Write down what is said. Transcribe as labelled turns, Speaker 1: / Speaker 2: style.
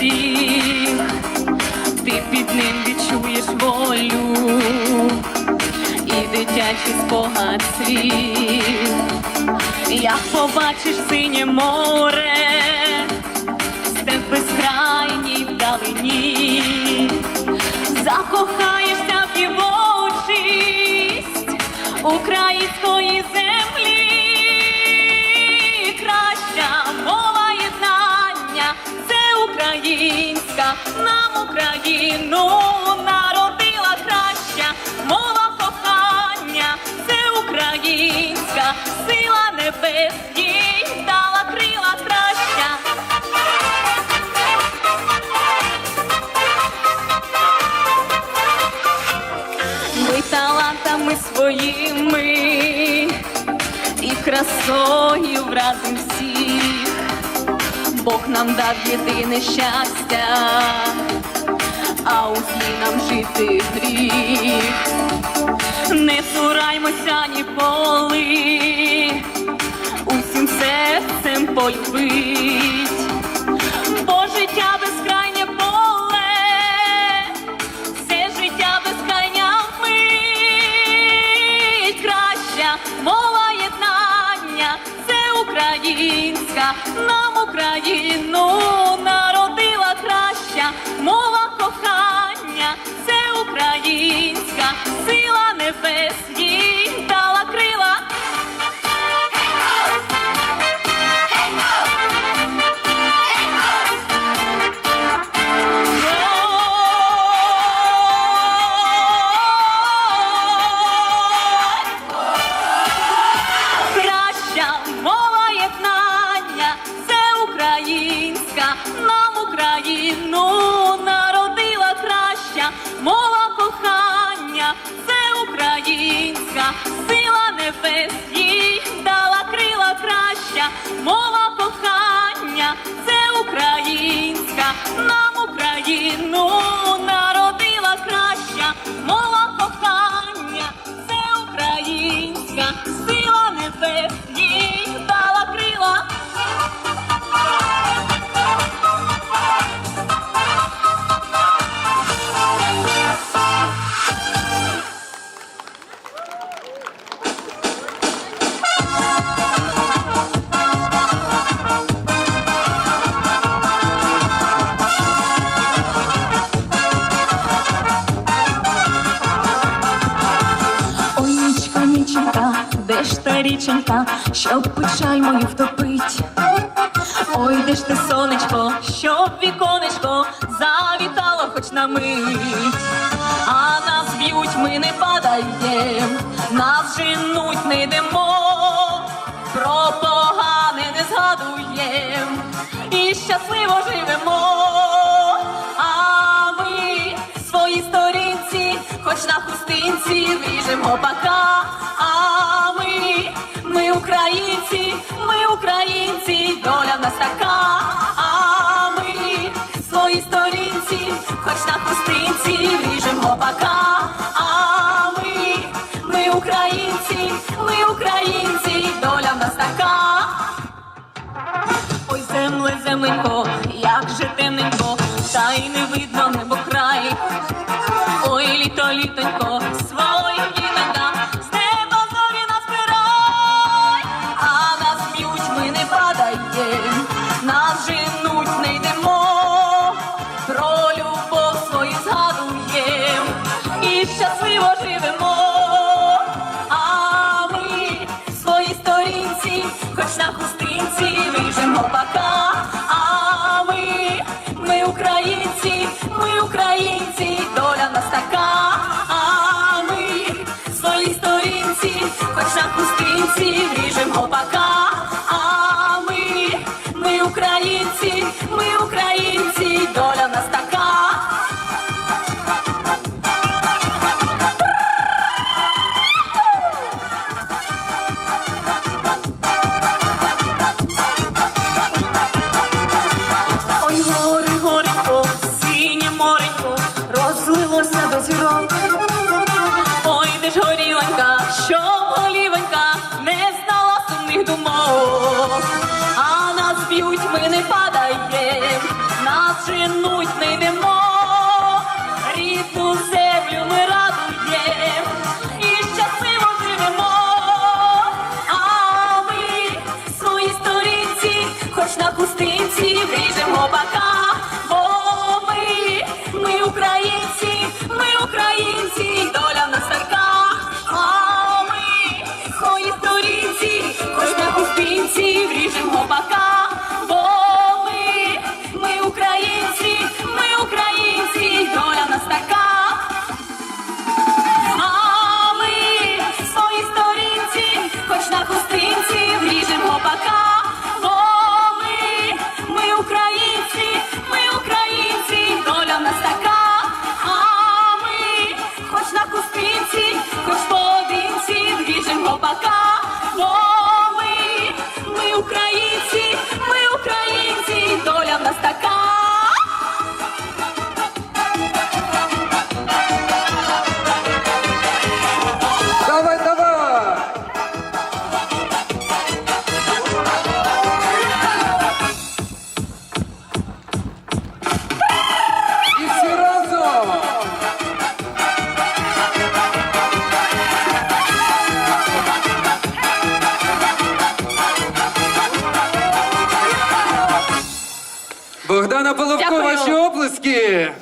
Speaker 1: всіх, ти під ним відчуєш волю і дитячий спогад свій, як побачиш синє море, степ безкрайній вдалині, закохаєшся в його учість. Україну народила краща мова кохання, це українська, сила небес дала крила краща. Ми своїми і красою вразим всіх. Бог нам дав єдине щастя, а у злі нам жити гріх. Не цураймося ніколи, усім серцем полюбить, бо життя безкрайнє поле, все життя безкрайня мить, краща мова єднання, це українська, нам Україну це українська, сила небес їй крила. Краща мова єднання, це українська, нам Україну де та річенька, щоб печаль мою втопить. Ой, де ж ти, сонечко, щоб віконечко завітало хоч на мить. А нас б'ють, ми не падаєм, нас женуть, не йдемо, про погане не згадуєм і щасливо живемо. А ми свої сторінці, хоч на хустинці віжемо пока. Українці, ми українці, доля в нас така. А ми свої сторінці, хоч на хустинці віжемо пока. А ми, ми українці, ми українці, доля в нас така. Ой, земле, земленько, як же темненько, а нас б'ють, ми не падаємо, нас женуть, не йдемо, рідну землю ми радуємо, і щасливо живемо, а ми своїй сторінці, хоч на пустинці вийдемо. Богдана Половко,
Speaker 2: Дякую.
Speaker 1: ваші оплески!